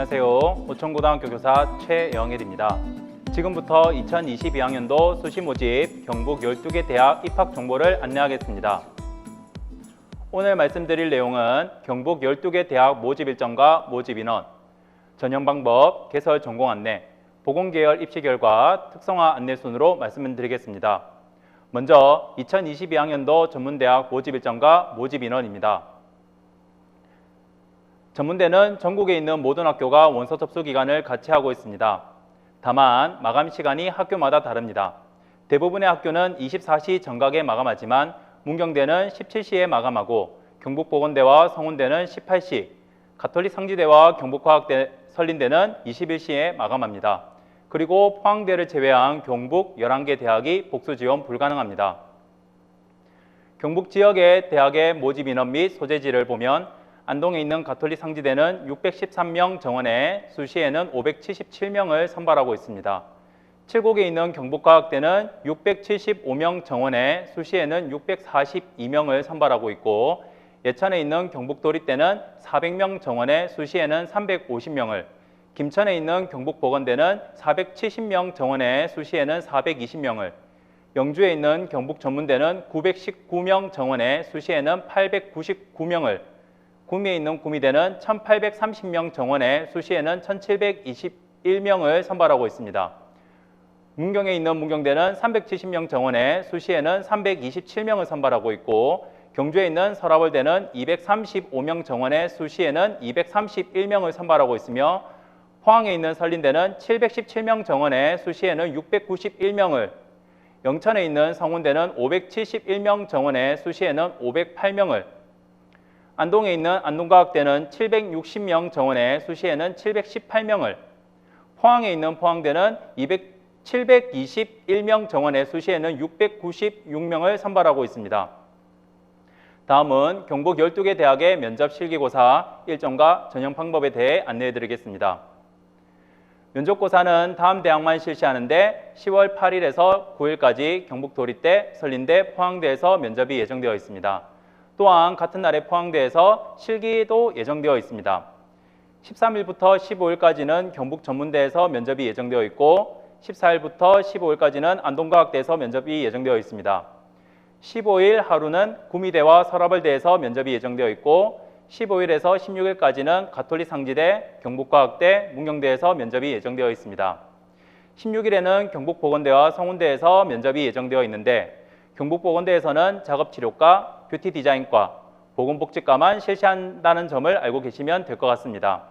안녕하세요. 오천고등학교 교사 최영일입니다. 지금부터 2022학년도 수시 모집 경북 12개 대학 입학 정보를 안내하겠습니다. 오늘 말씀드릴 내용은 경북 12개 대학 모집 일정과 모집 인원, 전형 방법, 개설 전공 안내, 보건계열 입시 결과, 특성화 안내 순으로 말씀을 드리겠습니다. 먼저 2022학년도 전문대학 모집 일정과 모집 인원입니다. 전문대는 전국에 있는 모든 학교가 원서 접수 기간을 같이 하고 있습니다. 다만 마감 시간이 학교마다 다릅니다. 대부분의 학교는 24시 정각에 마감하지만 문경대는 17시에 마감하고 경북보건대와 성운대는 18시, 가톨릭 상지대와 경북과학대 설린대는 21시에 마감합니다. 그리고 포항대를 제외한 경북 11개 대학이 복수 지원 불가능합니다. 경북 지역의 대학의 모집 인원 및 소재지를 보면 안동에 있는 가톨릭 상지대는 613명 정원에 수시에는 577명을 선발하고 있습니다. 칠곡에 있는 경북과학대는 675명 정원에 수시에는 642명을 선발하고 있고 예천에 있는 경북도립대는 400명 정원에 수시에는 350명을 김천에 있는 경북보건대는 470명 정원에 수시에는 420명을 영주에 있는 경북전문대는 919명 정원에 수시에는 899명을 구미에 있는 구미대는 1830명 정원에 수시에는 1721명을 선발하고 있습니다. 문경에 있는 문경대는 370명 정원에 수시에는 327명을 선발하고 있고 경주에 있는 서라벌대는 235명 정원에 수시에는 231명을 선발하고 있으며 포항에 있는 설린대는 717명 정원에 수시에는 691명을 영천에 있는 성운대는 571명 정원에 수시에는 508명을 안동에 있는 안동과학대는 760명 정원에 수시에는 718명을 포항에 있는 포항대는 200, 721명 정원에 수시에는 696명을 선발하고 있습니다. 다음은 경북 12개 대학의 면접 실기고사 일정과 전형 방법에 대해 안내해 드리겠습니다. 면접고사는 다음 대학만 실시하는데 10월 8일에서 9일까지 경북 도립대, 설린대, 포항대에서 면접이 예정되어 있습니다. 또한 같은 날에 포항대에서 실기도 예정되어 있습니다. 13일부터 15일까지는 경북 전문대에서 면접이 예정되어 있고 14일부터 15일까지는 안동과학대에서 면접이 예정되어 있습니다. 15일 하루는 구미대와 서라벌대에서 면접이 예정되어 있고 15일에서 16일까지는 가톨릭 상지대, 경북과학대, 문경대에서 면접이 예정되어 있습니다. 16일에는 경북보건대와 성운대에서 면접이 예정되어 있는데 경북보건대에서는 작업치료과, 뷰티 디자인과, 보건복지과만 실시한다는 점을 알고 계시면 될 것 같습니다.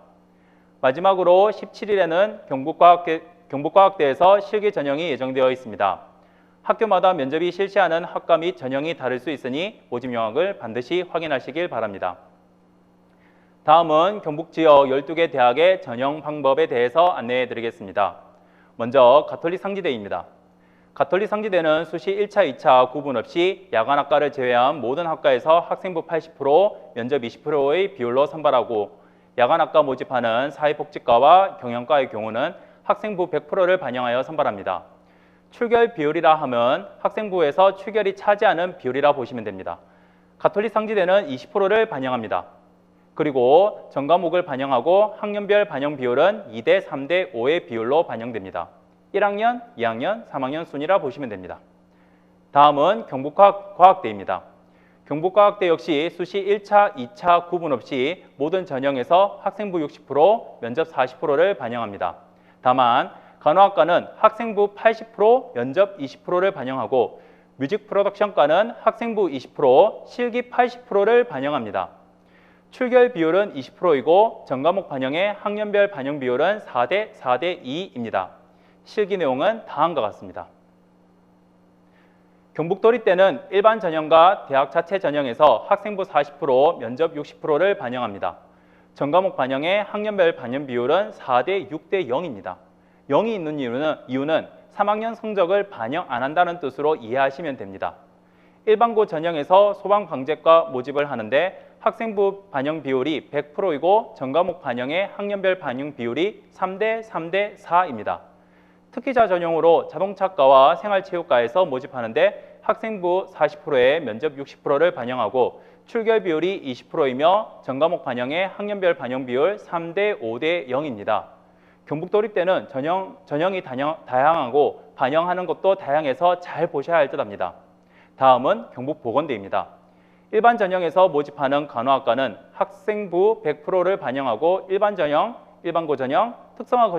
마지막으로 17일에는 경북과학대, 경북과학대에서 실기 전형이 예정되어 있습니다. 학교마다 면접이 실시하는 학과 및 전형이 다를 수 있으니 모집 영역을 반드시 확인하시길 바랍니다. 다음은 경북 지역 12개 대학의 전형 방법에 대해서 안내해 드리겠습니다. 먼저 가톨릭 상지대입니다. 가톨릭 상지대는 수시 1차, 2차 구분 없이 야간 학과를 제외한 모든 학과에서 학생부 80%, 면접 20%의 비율로 선발하고 야간 학과 모집하는 사회복지과와 경영과의 경우는 학생부 100%를 반영하여 선발합니다. 출결 비율이라 하면 학생부에서 출결이 차지하는 비율이라 보시면 됩니다. 가톨릭 상지대는 20%를 반영합니다. 그리고 전과목을 반영하고 학년별 반영 비율은 2대 3대 5의 비율로 반영됩니다. 1학년, 2학년, 3학년 순이라 보시면 됩니다. 다음은 경북과학대입니다. 경북과학대 역시 수시 1차, 2차 구분 없이 모든 전형에서 학생부 60%, 면접 40%를 반영합니다. 다만 간호학과는 학생부 80%, 면접 20%를 반영하고 뮤직 프로덕션과는 학생부 20%, 실기 80%를 반영합니다. 출결 비율은 20%이고 전과목 반영의 학년별 반영 비율은 4대 4대 2입니다. 실기 내용은 다음과 같습니다. 경북도립대는 일반 전형과 대학 자체 전형에서 학생부 40%, 면접 60%를 반영합니다. 전과목 반영의 학년별 반영 비율은 4대 6대 0입니다. 0이 있는 이유는, 이유는 3학년 성적을 반영 안 한다는 뜻으로 이해하시면 됩니다. 일반고 전형에서 소방방재과 모집을 하는데 학생부 반영 비율이 100%이고 전과목 반영의 학년별 반영 비율이 3대 3대 4입니다. 특기자 전형으로 자동차과와 생활체육과에서 모집하는데 학생부 40%에 면접 60%를 반영하고 출결 비율이 20%이며 전과목 반영의 학년별 반영 비율 3대 5대 0입니다. 경북도립대는 전형, 전형이 다양, 다양하고 반영하는 것도 다양해서 잘 보셔야 할 듯합니다. 다음은 경북보건대입니다. 일반 전형에서 모집하는 간호학과는 학생부 100%를 반영하고 일반 전형, 일반고 전형, 특성화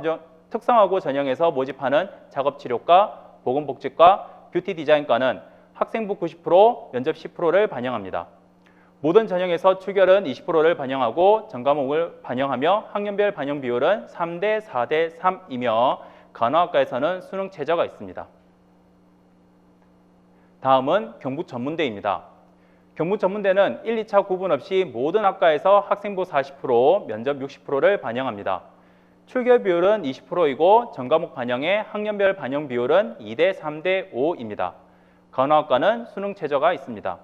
특성화고 전형에서 모집하는 작업치료과, 보건복지과, 뷰티 디자인과는 학생부 90%, 면접 10%를 반영합니다. 모든 전형에서 출결은 20%를 반영하고 전과목을 반영하며 학년별 반영 비율은 3대 4대 3이며 간호학과에서는 수능 최저가 있습니다. 다음은 경북 전문대입니다. 경북 전문대는 1, 2차 구분 없이 모든 학과에서 학생부 40%, 면접 60%를 반영합니다. 출결 비율은 20%이고 전과목 반영의 학년별 반영 비율은 2대 3대 5입니다. 간호학과는 수능 최저가 있습니다.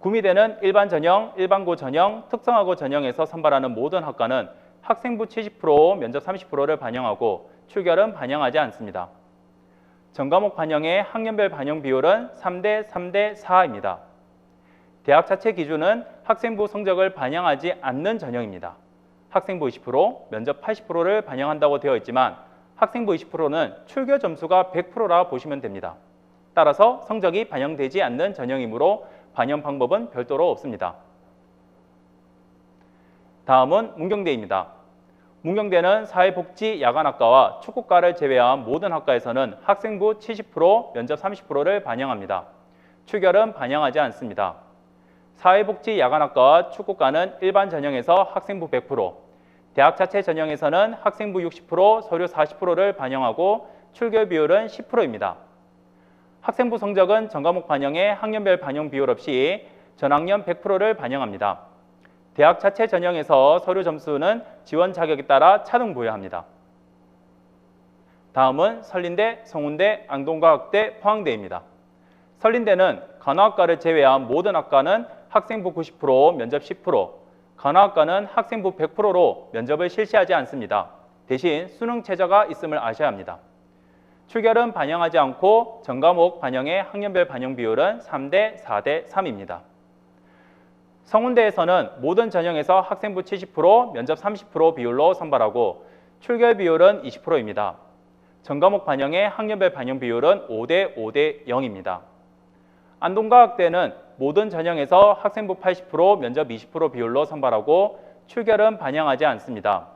구미대는 일반 전형, 일반고 전형, 특성화고 전형에서 선발하는 모든 학과는 학생부 70%, 면접 30%를 반영하고 출결은 반영하지 않습니다. 전과목 반영의 학년별 반영 비율은 3대 3대 4입니다. 대학 자체 기준은 학생부 성적을 반영하지 않는 전형입니다. 학생부 20%, 면접 80%를 반영한다고 되어 있지만 학생부 20%는 출결 점수가 100%라 보시면 됩니다. 따라서 성적이 반영되지 않는 전형이므로 반영 방법은 별도로 없습니다. 다음은 문경대입니다. 문경대는 사회복지 야간학과와 축구과를 제외한 모든 학과에서는 학생부 70%, 면접 30%를 반영합니다. 출결은 반영하지 않습니다. 사회복지 야간학과와 축구과는 일반 전형에서 학생부 100%, 대학 자체 전형에서는 학생부 60%, 서류 40%를 반영하고 출결 비율은 10%입니다. 학생부 성적은 전과목 반영에 학년별 반영 비율 없이 전학년 100%를 반영합니다. 대학 자체 전형에서 서류 점수는 지원 자격에 따라 차등 부여합니다. 다음은 설린대, 성운대, 안동과학대, 포항대입니다. 설린대는 간호학과를 제외한 모든 학과는 학생부 90%, 면접 10%, 간호학과는 학생부 100%로 면접을 실시하지 않습니다. 대신 수능 최저가 있음을 아셔야 합니다. 출결은 반영하지 않고 전과목 반영의 학년별 반영 비율은 3대 4대 3입니다. 성운대에서는 모든 전형에서 학생부 70%, 면접 30% 비율로 선발하고 출결 비율은 20%입니다. 전과목 반영의 학년별 반영 비율은 5대 5대 0입니다. 안동과학대는 모든 전형에서 학생부 80%, 면접 20% 비율로 선발하고 출결은 반영하지 않습니다.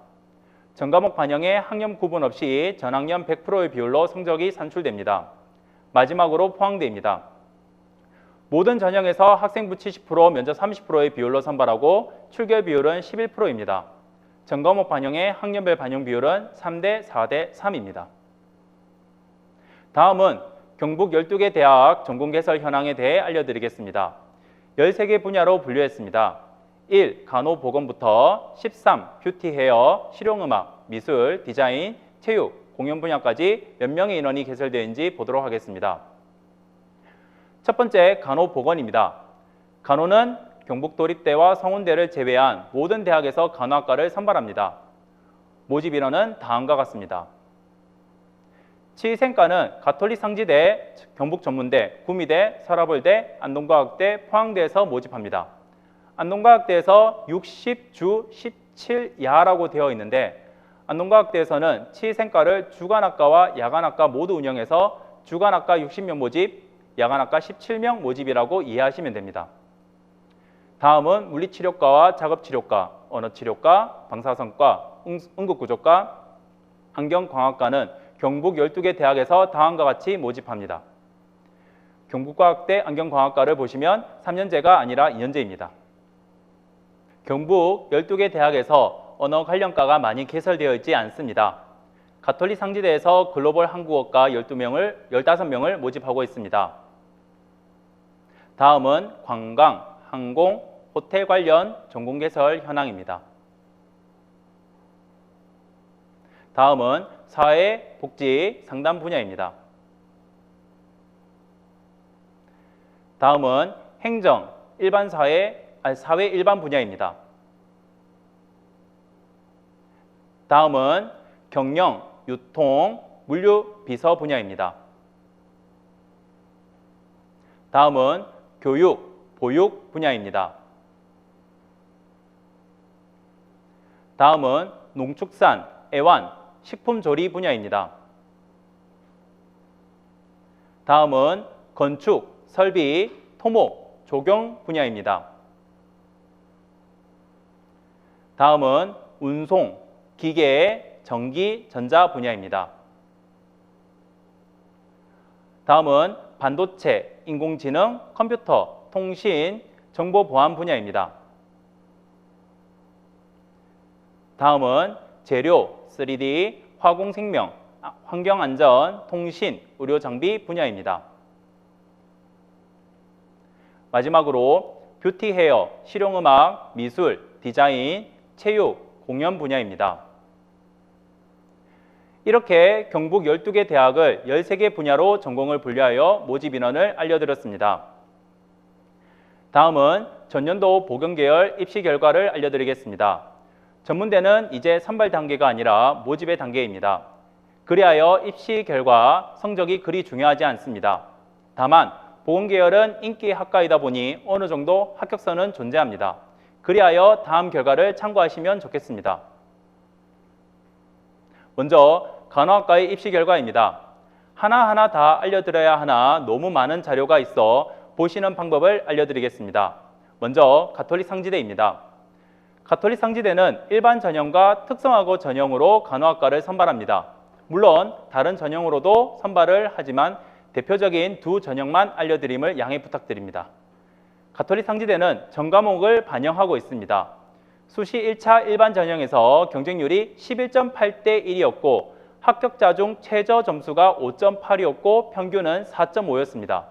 전과목 반영의 학년 구분 없이 전학년 100%의 비율로 성적이 산출됩니다. 마지막으로 포항대입니다. 모든 전형에서 학생부 70%, 면접 30%의 비율로 선발하고 출결 비율은 11%입니다. 전과목 반영의 학년별 반영 비율은 3대 4대 3입니다. 다음은 경북 12개 대학 전공 개설 현황에 대해 알려드리겠습니다. 13개 분야로 분류했습니다. 1. 간호보건부터 13. 뷰티 헤어, 실용음악, 미술, 디자인, 체육, 공연 분야까지 몇 명의 인원이 개설되는지 보도록 하겠습니다. 첫 번째 간호보건입니다. 간호는 경북도립대와 성운대를 제외한 모든 대학에서 간호학과를 선발합니다. 모집 인원은 다음과 같습니다. 치생과는 가톨릭 상지대, 경북 전문대, 구미대, 서라벌대, 안동과학대, 포항대에서 모집합니다. 안동과학대에서 60주 17 야라고 되어 있는데 안동과학대에서는 치생과를 주간학과와 야간학과 모두 운영해서 주간학과 60명 모집, 야간학과 17명 모집이라고 이해하시면 됩니다. 다음은 물리치료과와 작업치료과, 언어치료과, 방사선과, 응급구조과, 환경광학과는 경북 12개 대학에서 다음과 같이 모집합니다. 경북과학대 안경광학과를 보시면 3년제가 아니라 2년제입니다. 경북 12개 대학에서 언어 관련과가 많이 개설되어 있지 않습니다. 가톨릭 상지대에서 글로벌 한국어과 12명을, 15명을 모집하고 있습니다. 다음은 관광, 항공, 호텔 관련 전공 개설 현황입니다. 다음은 사회, 복지, 상담 분야입니다. 다음은 행정, 일반 사회, 아니, 사회 일반 분야입니다. 다음은 경영, 유통, 물류, 비서 분야입니다. 다음은 교육, 보육 분야입니다. 다음은 농축산, 애완, 식품 조리 분야입니다. 다음은 건축, 설비, 토목, 조경 분야입니다. 다음은 운송, 기계, 전기, 전자 분야입니다. 다음은 반도체, 인공지능, 컴퓨터, 통신, 정보보안 분야입니다. 다음은 재료, 3D, 화공생명, 아, 환경안전, 통신, 의료장비 분야입니다. 마지막으로 뷰티 헤어, 실용음악, 미술, 디자인, 체육, 공연 분야입니다. 이렇게 경북 12개 대학을 13개 분야로 전공을 분류하여 모집 인원을 알려드렸습니다. 다음은 전년도 보건계열 입시 결과를 알려드리겠습니다. 전문대는 이제 선발 단계가 아니라 모집의 단계입니다. 그리하여 입시 결과 성적이 그리 중요하지 않습니다. 다만 보건계열은 인기 학과이다 보니 어느 정도 합격선은 존재합니다. 그리하여 다음 결과를 참고하시면 좋겠습니다. 먼저 간호학과의 입시 결과입니다. 하나하나 다 알려드려야 하나 너무 많은 자료가 있어 보시는 방법을 알려드리겠습니다. 먼저 가톨릭 상지대입니다. 가톨릭 상지대는 일반 전형과 특성화고 전형으로 간호학과를 선발합니다. 물론 다른 전형으로도 선발을 하지만 대표적인 두 전형만 알려드림을 양해 부탁드립니다. 가톨릭 상지대는 전과목을 반영하고 있습니다. 수시 1차 일반 전형에서 경쟁률이 11.8대 1이었고 합격자 중 최저 점수가 5.8이었고 평균은 4.5였습니다.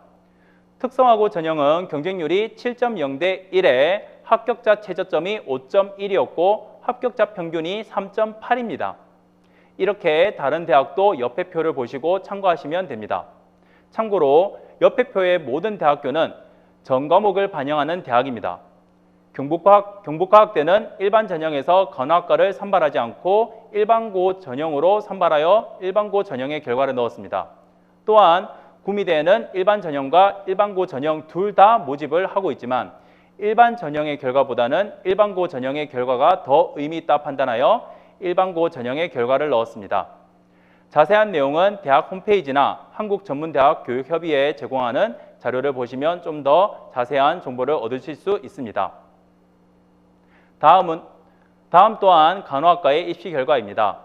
특성화고 전형은 경쟁률이 7.0대 1에 합격자 최저점이 5.1이었고 합격자 평균이 3.8입니다. 이렇게 다른 대학도 옆에표를 보시고 참고하시면 됩니다. 참고로 옆에표의 모든 대학교는 전 과목을 반영하는 대학입니다. 경북과학, 경북과학대는 일반 전형에서 간호학과를 선발하지 않고 일반고 전형으로 선발하여 일반고 전형의 결과를 넣었습니다. 또한 구미대에는 일반 전형과 일반고 전형 둘 다 모집을 하고 있지만 일반 전형의 결과보다는 일반고 전형의 결과가 더 의미 있다 판단하여 일반고 전형의 결과를 넣었습니다. 자세한 내용은 대학 홈페이지나 한국전문대학 교육협의회에 제공하는 자료를 보시면 좀 더 자세한 정보를 얻으실 수 있습니다. 다음은 다음 또한 간호학과의 입시 결과입니다.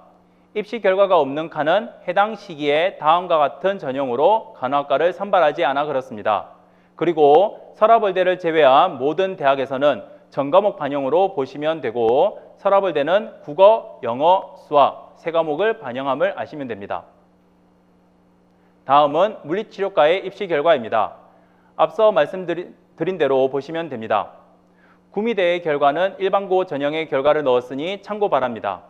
입시 결과가 없는 칸은 해당 시기에 다음과 같은 전형으로 간호학과를 선발하지 않아 그렇습니다. 그리고 서라벌대를 제외한 모든 대학에서는 전과목 반영으로 보시면 되고 서라벌대는 국어, 영어, 수학 세 과목을 반영함을 아시면 됩니다. 다음은 물리치료과의 입시 결과입니다. 앞서 말씀드린 대로 보시면 됩니다. 구미대의 결과는 일반고 전형의 결과를 넣었으니 참고 바랍니다.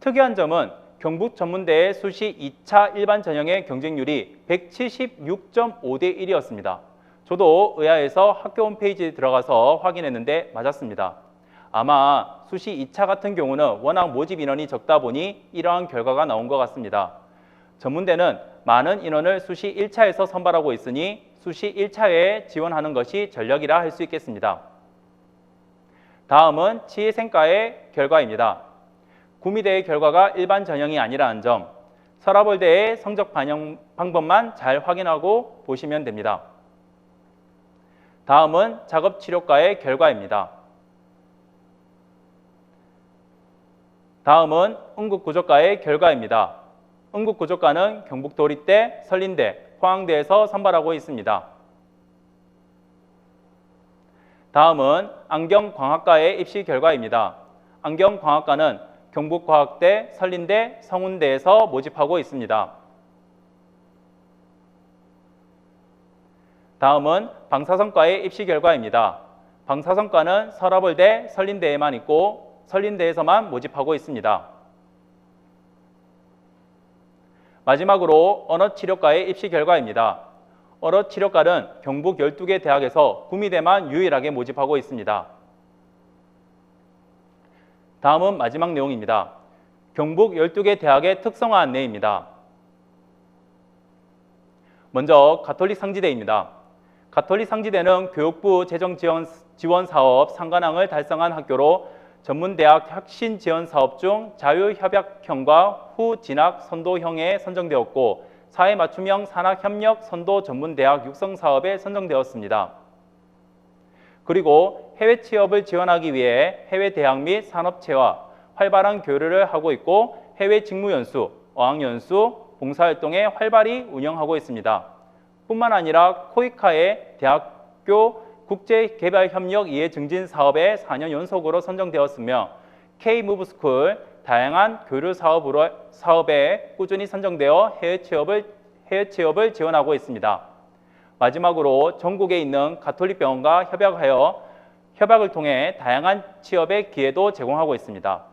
특이한 점은 경북 전문대의 수시 2차 일반 전형의 경쟁률이 176.5대 1이었습니다. 저도 의아해서 학교 홈페이지에 들어가서 확인했는데 맞았습니다. 아마 수시 2차 같은 경우는 워낙 모집 인원이 적다 보니 이러한 결과가 나온 것 같습니다. 전문대는 많은 인원을 수시 1차에서 선발하고 있으니 수시 1차에 지원하는 것이 전력이라 할 수 있겠습니다. 다음은 치의생과의 결과입니다. 구미대의 결과가 일반 전형이 아니라는 점, 서라벌대의 성적 반영 방법만 잘 확인하고 보시면 됩니다. 다음은 작업 치료과의 결과입니다. 다음은 응급구조과의 결과입니다. 응급구조과는 경북 도립대, 설린대, 포항대에서 선발하고 있습니다. 다음은 안경광학과의 입시 결과입니다. 안경광학과는 경북과학대, 설린대, 성운대에서 모집하고 있습니다. 다음은 방사선과의 입시 결과입니다. 방사선과는 서라벌대, 설린대에만 있고 설린대에서만 모집하고 있습니다. 마지막으로 언어치료과의 입시 결과입니다. 언어치료과는 경북 12개 대학에서 구미대만 유일하게 모집하고 있습니다. 다음은 마지막 내용입니다. 경북 12개 대학의 특성화 안내입니다. 먼저 가톨릭 상지대입니다. 가톨릭 상지대는 교육부 재정 지원, 지원 사업 상관왕을 달성한 학교로 전문대학 혁신 지원 사업 중 자유협약형과 후 진학 선도형에 선정되었고 사회 맞춤형 산학 협력 선도 전문대학 육성 사업에 선정되었습니다. 그리고 해외 취업을 지원하기 위해 해외 대학 및 산업체와 활발한 교류를 하고 있고 해외 직무 연수, 어학 연수, 봉사활동에 활발히 운영하고 있습니다. 뿐만 아니라 코이카의 대학교 국제개발협력 이해 증진 사업에 4년 연속으로 선정되었으며 K-무브스쿨 다양한 교류 사업으로 사업에 꾸준히 선정되어 해외 취업을 해외 취업을 지원하고 있습니다. 마지막으로 전국에 있는 가톨릭 병원과 협약하여 협약을 통해 다양한 취업의 기회도 제공하고 있습니다.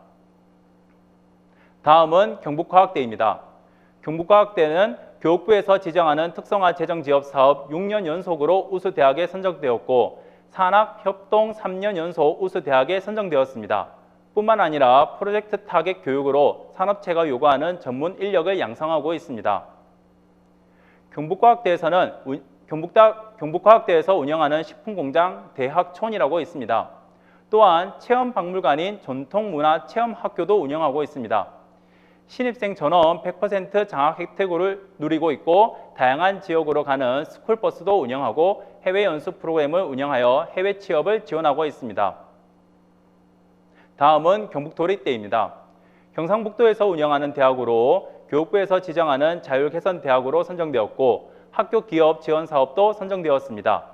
다음은 경북과학대입니다. 경북과학대는 교육부에서 지정하는 특성화 재정지업 사업 6년 연속으로 우수대학에 선정되었고 산학협동 3년 연속 우수대학에 선정되었습니다. 뿐만 아니라 프로젝트 타겟 교육으로 산업체가 요구하는 전문 인력을 양성하고 있습니다. 경북과학대에서는 우- 경북다, 경북과학대에서 운영하는 식품공장 대학촌이라고 있습니다. 또한 체험박물관인 전통문화체험학교도 운영하고 있습니다. 신입생 전원 100% 장학 혜택을 누리고 있고 다양한 지역으로 가는 스쿨버스도 운영하고 해외 연수 프로그램을 운영하여 해외 취업을 지원하고 있습니다. 다음은 경북도립대입니다. 경상북도에서 운영하는 대학으로 교육부에서 지정하는 자율개선 대학으로 선정되었고 학교 기업 지원 사업도 선정되었습니다.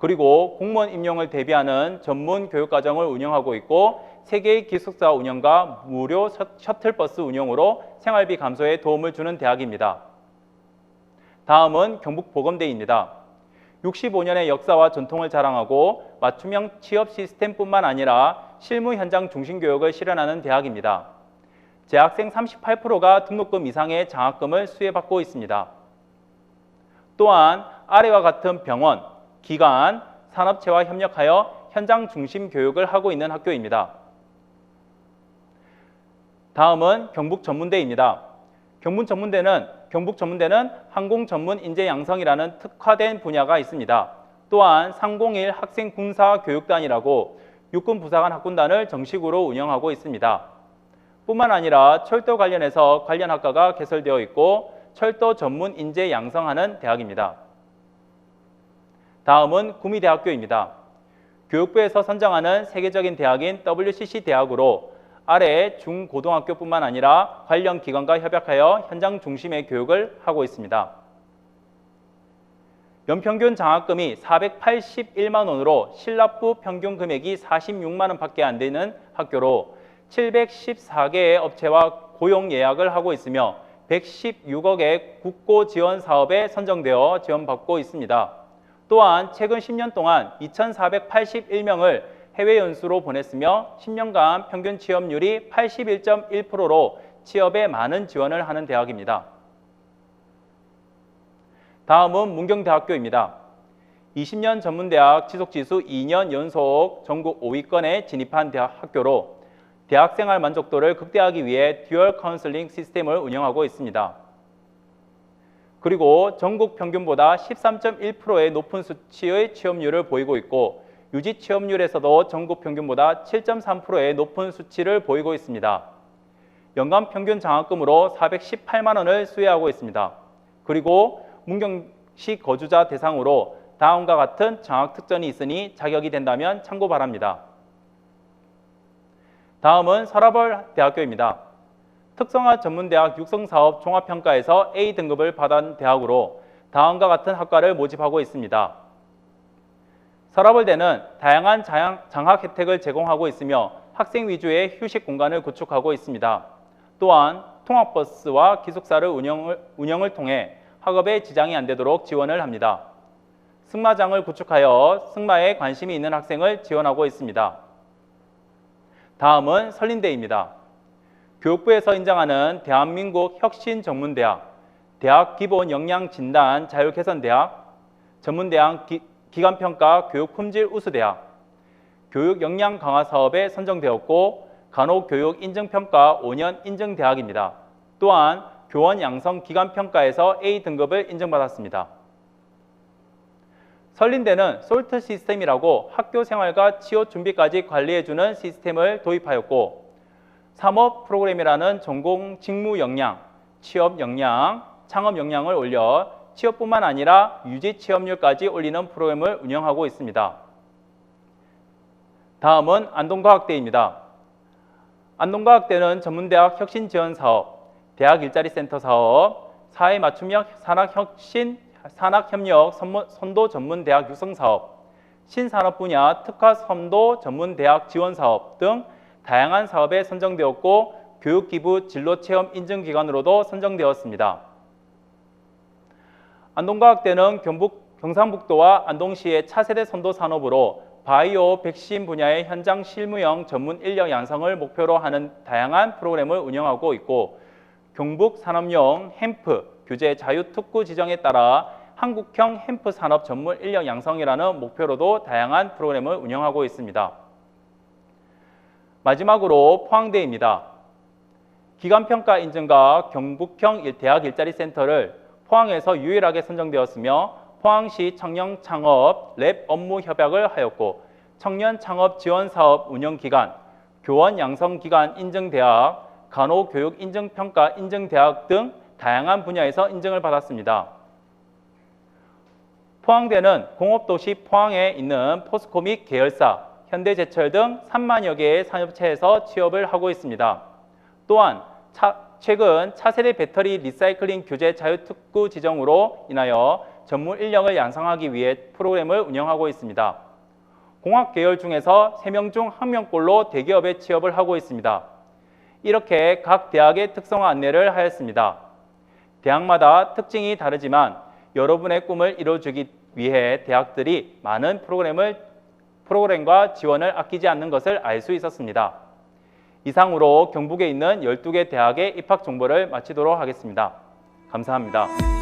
그리고 공무원 임용을 대비하는 전문 교육과정을 운영하고 있고 세계의 기숙사 운영과 무료 셔- 셔틀버스 운영으로 생활비 감소에 도움을 주는 대학입니다. 다음은 경북보건대입니다. 65년의 역사와 전통을 자랑하고 맞춤형 취업 시스템뿐만 아니라 실무 현장 중심 교육을 실현하는 대학입니다. 재학생 38%가 등록금 이상의 장학금을 수혜받고 있습니다. 또한 아래와 같은 병원, 기관, 산업체와 협력하여 현장 중심 교육을 하고 있는 학교입니다. 다음은 경북 전문대입니다. 경북 전문대는 경북 전문대는 항공 전문 인재 양성이라는 특화된 분야가 있습니다. 또한 상공일 학생 군사 교육단이라고 육군 부사관 학군단을 정식으로 운영하고 있습니다. 뿐만 아니라 철도 관련해서 관련 학과가 개설되어 있고 철도 전문 인재 양성하는 대학입니다. 다음은 구미대학교입니다. 교육부에서 선정하는 세계적인 대학인 WCC 대학으로 아래 중고등학교뿐만 아니라 관련 기관과 협약하여 현장 중심의 교육을 하고 있습니다. 연평균 장학금이 481만 원으로 신랍부 평균 금액이 46만 원밖에 안 되는 학교로 714개의 업체와 고용 예약을 하고 있으며 116억의 국고 지원 사업에 선정되어 지원받고 있습니다. 또한 최근 10년 동안 2,481명을 해외 연수로 보냈으며 10년간 평균 취업률이 81.1%로 취업에 많은 지원을 하는 대학입니다. 다음은 문경대학교입니다. 20년 전문대학 지속지수 2년 연속 전국 5위권에 진입한 대학 학교로 대학생활 만족도를 극대화하기 위해 듀얼 카운슬링 시스템을 운영하고 있습니다. 그리고 전국 평균보다 13.1%의 높은 수치의 취업률을 보이고 있고 유지 취업률에서도 전국 평균보다 7.3%의 높은 수치를 보이고 있습니다. 연간 평균 장학금으로 418만 원을 수혜하고 있습니다. 그리고 문경시 거주자 대상으로 다음과 같은 장학 특전이 있으니 자격이 된다면 참고 바랍니다. 다음은 서라벌 대학교입니다. 특성화 전문대학 육성사업 종합평가에서 A 등급을 받은 대학으로 다음과 같은 학과를 모집하고 있습니다. 서라벌대는 다양한 장학- 혜택을 제공하고 있으며 학생 위주의 휴식 공간을 구축하고 있습니다. 또한 통학버스와 기숙사를 운영을, 운영을 통해 학업에 지장이 안 되도록 지원을 합니다. 승마장을 구축하여 승마에 관심이 있는 학생을 지원하고 있습니다. 다음은 설린대입니다. 교육부에서 인정하는 대한민국 혁신전문대학, 대학 기본 역량 진단 자율 개선 대학, 전문대학 기, 기간평가 교육 품질 우수대학, 교육 역량 강화 사업에 선정되었고 간호교육 인증평가 5년 인증대학입니다. 또한 교원 양성 기간평가에서 A 등급을 인정받았습니다. 설린대는 솔트 시스템이라고 학교 생활과 취업 준비까지 관리해주는 시스템을 도입하였고 사업 프로그램이라는 전공 직무 역량, 취업 역량, 창업 역량을 올려 취업뿐만 아니라 유지 취업률까지 올리는 프로그램을 운영하고 있습니다. 다음은 안동과학대입니다. 안동과학대는 전문대학 혁신 지원 사업, 대학 일자리 센터 사업, 사회 맞춤형 산학혁신 산학협력 선도 전문 대학 육성 사업, 신산업 분야 특화 선도 전문 대학 지원 사업 등 다양한 사업에 선정되었고 교육기부 진로체험 인증기관으로도 선정되었습니다. 안동과학대는 경북, 경상북도와 안동시의 차세대 선도 산업으로 바이오 백신 분야의 현장 실무형 전문 인력 양성을 목표로 하는 다양한 프로그램을 운영하고 있고 경북 산업용 햄프 규제 자유 특구 지정에 따라 한국형 햄프 산업 전문 인력 양성이라는 목표로도 다양한 프로그램을 운영하고 있습니다. 마지막으로 포항대입니다. 기간평가 인증과 경북형 일- 대학 일자리 센터를 포항에서 유일하게 선정되었으며 포항시 청년 창업 랩 업무 협약을 하였고 청년 창업 지원 사업 운영 기관, 교원 양성 기관 인증 대학, 간호 교육 인증 평가 인증 대학 등 다양한 분야에서 인증을 받았습니다. 포항대는 공업도시 포항에 있는 포스코 및 계열사, 현대제철 등 3만여 개의 산업체에서 취업을 하고 있습니다. 또한 차- 최근 차세대 배터리 리사이클링 규제 자유특구 지정으로 인하여 전문 인력을 양성하기 위해 프로그램을 운영하고 있습니다. 공학 계열 중에서 3명 중 1명꼴로 대기업에 취업을 하고 있습니다. 이렇게 각 대학의 특성화 안내를 하였습니다. 대학마다 특징이 다르지만 여러분의 꿈을 이루어주기 위해 대학들이 많은 프로그램을 프로그램과 지원을 아끼지 않는 것을 알 수 있었습니다. 이상으로 경북에 있는 12개 대학의 입학 정보를 마치도록 하겠습니다. 감사합니다.